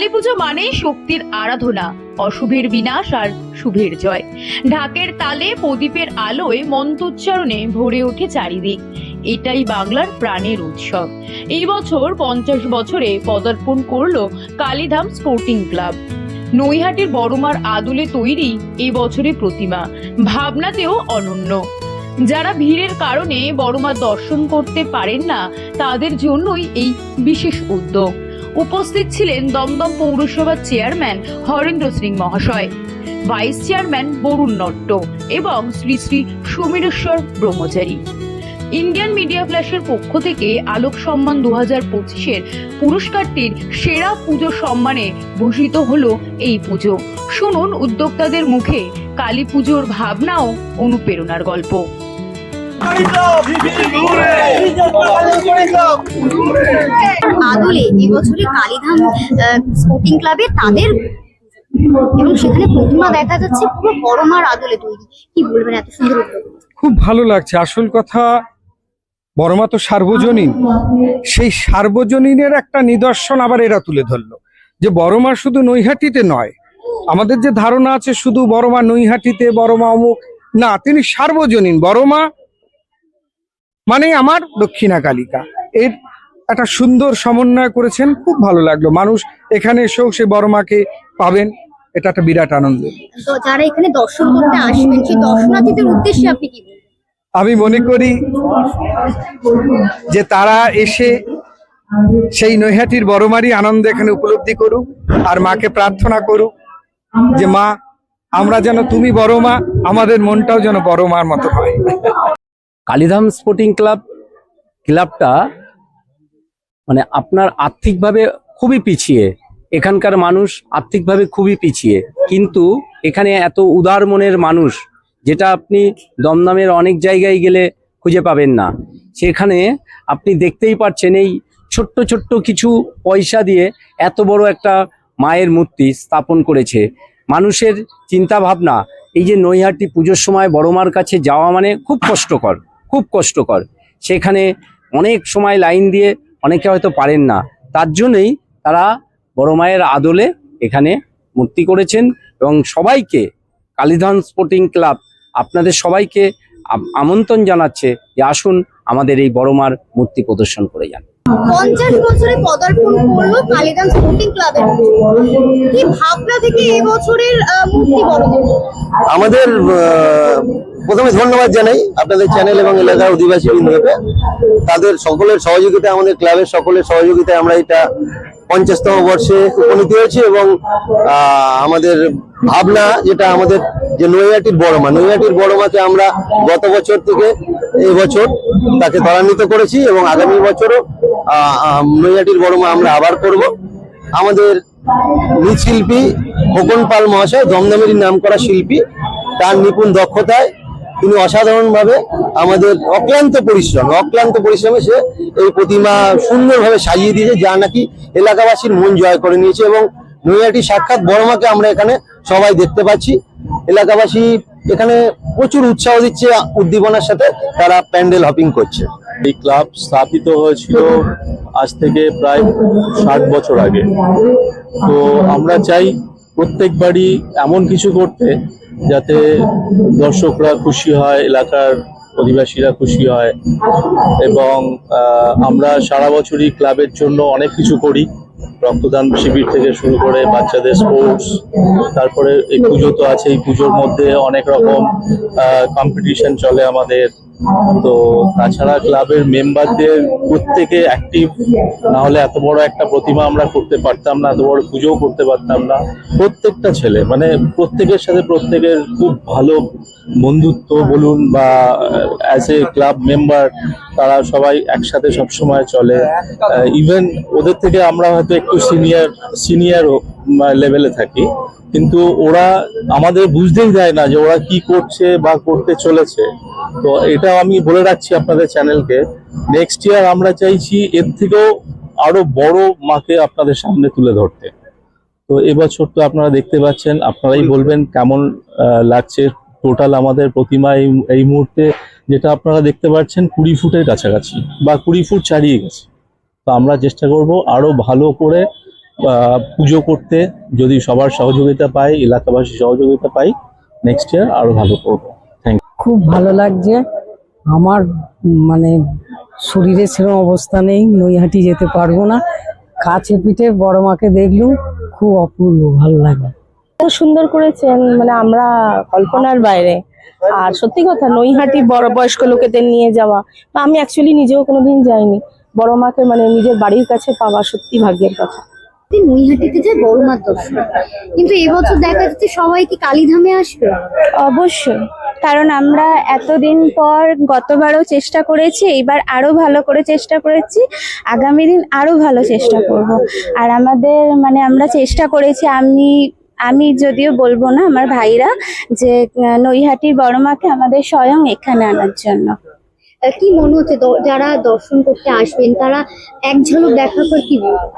কালী পুজো মানে শক্তির আরাধনা, অশুভের বিনাশ আর শুভের জয়। ঢাকের তালে প্রদীপের আলোয় মন্ত্রোচ্চারণে ভরে ওঠে চারিদিক। এটাই বাংলার প্রাণের উৎসব। এই বছর পঞ্চাশ বছরে পদার্পণ করল কালীধাম স্পোর্টিং ক্লাব। নৈহাটির বড়মার আদলে তৈরি এই বছরের প্রতিমা, ভাবনাতেও অনন্য। যারা ভিড়ের কারণে বড়মার দর্শন করতে পারেন না, তাদের জন্যই এই বিশেষ উদ্যোগ। উপস্থিত ছিলেন দমদম পৌরসভার চেয়ারম্যান হরেন্দ্র সিং মহাশয়, ভাইস চেয়ারম্যান বরুণ নট্ট এবং শ্রী শ্রী সমীরেশ্বর ব্রহ্মচারী। ইন্ডিয়ান মিডিয়া ফ্ল্যাশের পক্ষ থেকে আলোক সম্মান দু হাজার পঁচিশের পুরস্কারটির সেরা পুজো সম্মানে ভূষিত হল এই পুজো। শুনুন উদ্যোক্তাদের মুখে কালী পুজোর ভাবনা ও অনুপ্রেরণার গল্প। আদলে এবছরে কালীধাম স্পোর্টিং ক্লাবে তাদের এবং সেখানে প্রতিমা দেখা যাচ্ছে, পুরো আদলে তৈরি। কি বলবেন এত সুন্দর খুব ভালো লাগছে। আসল কথা, বড়মা তো সার্বজনীন। সেই সার্বজনীনের একটা নিদর্শন আবার এরা তুলে ধরলো। যে বড়মা শুধু নৈহাটিতে নয়, আমাদের যে ধারণা আছে শুধু বড়মা নৈহাটিতে, বড়মা অমুক, না, তিনি সার্বজনীন। বড়মা মানে আমার দক্ষিণা কালিকা। এর একটা সুন্দর সমন্বয় করেছেন খুব ভালো লাগল। মানুষ এখানে এসেও সে বড়মাকে পাবেন এটা একটা বিরাট আনন্দ। যারা এখানে দর্শন করতে আসবেন সেই দর্শনার্থীদের উদ্দেশ্যে আপনি কি আমি মনে করি যে তারা এসে সেই নৈহাটির বড়মারি আনন্দ এখানে উপলব্ধি করুক আর মাকে প্রার্থনা করুক যে মা আমরা যেন তুমি বড় মা আমাদের মনটাও যেন বড় মার মতো হয়। কালীধাম স্পোর্টিং ক্লাব ক্লাবটা মানে আপনার আর্থিকভাবে খুবই পিছিয়ে। এখানকার মানুষ আর্থিকভাবে খুবই পিছিয়ে। কিন্তু এখানে এত উদার মনের মানুষ, যেটা আপনি দমদমের অনেক জায়গায় গেলে খুঁজে পাবেন না। সেখানে আপনি দেখতেই পাচ্ছেন এই ছোট্ট ছোট্ট কিছু পয়সা দিয়ে এত বড় একটা মায়ের মূর্তি স্থাপন করেছে। মানুষের চিন্তা ভাবনা এই যে নৈহাটি পুজোর সময় বড় মার কাছে যাওয়া মানে খুব কষ্টকর। খুব কষ্টকর। সেখানে অনেক সময় লাইন দিয়ে অনেকে হয়তো পারেন না। তার জন্যই তারা বড় মায়ের আদলে এখানে মূর্তি করেছেন এবং সবাইকে কালীধাম স্পোর্টিং ক্লাব আপনাদের সবাইকে আমন্ত্রণ জানাচ্ছে যে আসুন আমাদের এই বড় মার মূর্তি প্রদর্শন করে যান। পঞ্চাশ বছরে পদার্পণ করল কালীধাম স্পোর্টিং ক্লাবের কি ভাবনা থেকে এবছরের মূর্তি বড় আমাদের প্রথমে ধন্যবাদ জানাই আপনাদের চ্যানেল এবং এলাকার অধিবাসী বৃন্দকে। তাদের সকলের সহযোগিতায়, আমাদের ক্লাবের সকলের সহযোগিতায় আমরা এটা পঞ্চাশতম বর্ষে উপনীত হয়েছি এবং আমাদের ভাবনা যেটা আমাদের যে নৈহাটির বড়মা, নৈহাটির বড়মাকে আমরা গত বছর থেকে এই বছর তাকে ত্বরান্বিত করেছি এবং আগামী বছরও নৈহাটির বড়মা আমরা আবার করব। আমাদের মৃৎশিল্পী খোকন পাল মহাশয়, দমদমেরই নাম করা শিল্পী, তার নিপুণ দক্ষতায় তিনি অসাধারণভাবে আমাদের অক্লান্ত পরিশ্রম, অক্লান্ত পরিশ্রমে সে এই প্রতিমা সুন্দরভাবে সাজিয়ে দিয়েছে, যা নাকি এলাকাবাসীর মন জয় করে নিয়েছে এবং নৈহাটি সাক্ষাৎ বড়মাকে আমরা এখানে সবাই দেখতে পাচ্ছি। এলাকাবাসী এখানে প্রচুর উৎসাহ দিচ্ছে, উদ্দীপনার সাথে তারা প্যান্ডেল হপিং করছে। এই ক্লাব স্থাপিত হয়েছিল আজ থেকে প্রায় ষাট বছর আগে। তো আমরা চাই প্রত্যেকবারই এমন কিছু করতে যাতে দর্শকরা খুশি হয়, এলাকার অধিবাসীরা খুশি হয় এবং আমরা সারা বছরই ক্লাবের জন্য অনেক কিছু করি। রক্তদান শিবির থেকে শুরু করে বাচ্চাদের স্পোর্টস, তারপরে এই পুজো তো আছে এই পুজোর মধ্যে অনেক রকম কম্পিটিশন চলে আমাদের। তো তাছাড়া ক্লাবের মেম্বারদের প্রত্যেকে অ্যাক্টিভ না হলে এত বড় একটা প্রতিমা আমরা করতে পারতাম না, এত বড় পুজোও করতে পারতাম না। প্রত্যেকটা ছেলে মানে প্রত্যেকের সাথে প্রত্যেকের খুব ভালো বন্ধুত্ব বলুন বা অ্যাজ এ ক্লাব মেম্বার তারা সবাই একসাথে সবসময় চলে। ইভেন ওদের থেকে আমরা হয়তো একটু সিনিয়র সিনিয়র লেভেলে থাকি। কিন্তু ওরা আমাদের বুঝতেই দেয় না যে ওরা কি করছে বা করতে চলেছে। তো এটা আমি বলে রাখছি আপনাদের চ্যানেলকে নেক্সট ইয়ার আমরা চাইছি এর থেকেও আরও বড় মাকে আপনাদের সামনে তুলে ধরতে। তো এবছর তো আপনারা দেখতে পাচ্ছেন, আপনারাই বলবেন কেমন লাগছে টোটাল আমাদের প্রতিমা এই মুহূর্তে। যেটা আপনারা দেখতে পাচ্ছেন কুড়ি ফুটের কাছাকাছি বা কুড়ি ফুট ছাড়িয়ে গেছে। তো আমরা চেষ্টা করব আরও ভালো করে পুজো করতে যদি সবার সহযোগিতা পাই এলাকাবাসী সহযোগিতা পাই নেক্সট ইয়ার আরও ভালো করব। খুব ভালো লাগছে। আমার মানে শরীরে সেরকম অবস্থা নেই নৈহাটি যেতে পারব না। কাছে পিঠে বড় মাকে দেখলুম খুব অপূর্ব ভালো লাগে এত সুন্দর করেছেন মানে আমরা কল্পনার বাইরে। আর সত্যি কথা নৈহাটি বড় বয়স্ক লোকেদের নিয়ে যাওয়া বা আমি অ্যাকচুয়ালি নিজেও কোনোদিন যাইনি। বড় মাকে মানে নিজের বাড়ির কাছে পাওয়া সত্যি ভাগ্যের কথা। নৈহাটিতে যায় বড় মার দর্শন। কিন্তু এবছর দেখা যাচ্ছে সবাই কি কালীধামে আসবে? অবশ্যই। কারণ আমরা এতদিন পর গতবারও চেষ্টা করেছি এইবার আরও ভালো করে চেষ্টা করেছি আগামী দিন আরও ভালো চেষ্টা করব। আর আমাদের মানে আমরা চেষ্টা করেছি আমি আমি যদিও বলব না আমার ভাইরা যে নৈহাটির বড় মাকে আমাদের স্বয়ং এখানে আনার জন্য। কি মনে হচ্ছে যারা দর্শন করতে আসবেন তারা এক ঝলক দেখার পর কি বলবে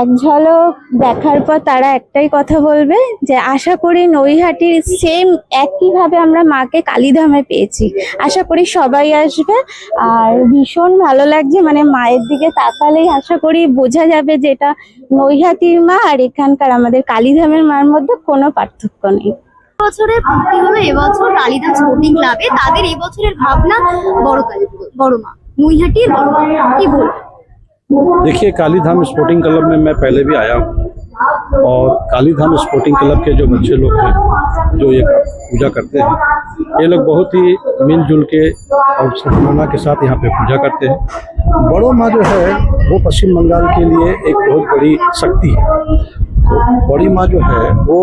এক ঝলক দেখার পর তারা একটাই কথা বলবে যে, আশা করি নৈহাটির সেম একইভাবে আমরা মাকে কালীধামে পেয়েছি। আশা করি সবাই আসবে। আর ভীষণ ভালো লাগছে মানে মায়ের দিকে তাকালেই আশা করি বোঝা যাবে যে, এটা নৈহাটির মা আর এখানকার আমাদের কালীধামের মার মধ্যে কোনো পার্থক্য নেই। বছরে ভর্তি হলো এবছর তাদের ভাবনা বড় বড় মা। নৈহাটির বড় মা। কি বলবে देखिए काली धाम स्पोर्टिंग क्लब में मैं पहले भी आया हूँ और काली धाम स्पोर्टिंग क्लब के जो बच्चे लोग हैं, जो ये पूजा करते हैं, ये लोग बहुत ही मिलजुल के और सम्माना के साथ यहाँ पे पूजा करते हैं। बड़ो माँ जो है, वो पश्चिम बंगाल के लिए एक बहुत बड़ी शक्ति है। बड़ी माँ जो है, वो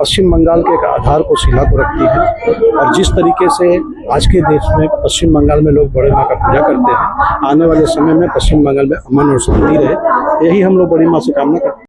पश्चिम बंगाल के एक आधार को शिला को रखती है और जिस तरीके से आज के देश में पश्चिम बंगाल में लोग बड़े माँ का पूजा करते हैं, आने वाले समय में पश्चिम बंगाल में अमन और शांति रहे, यही हम लोग बड़ी माँ से कामना करते हैं।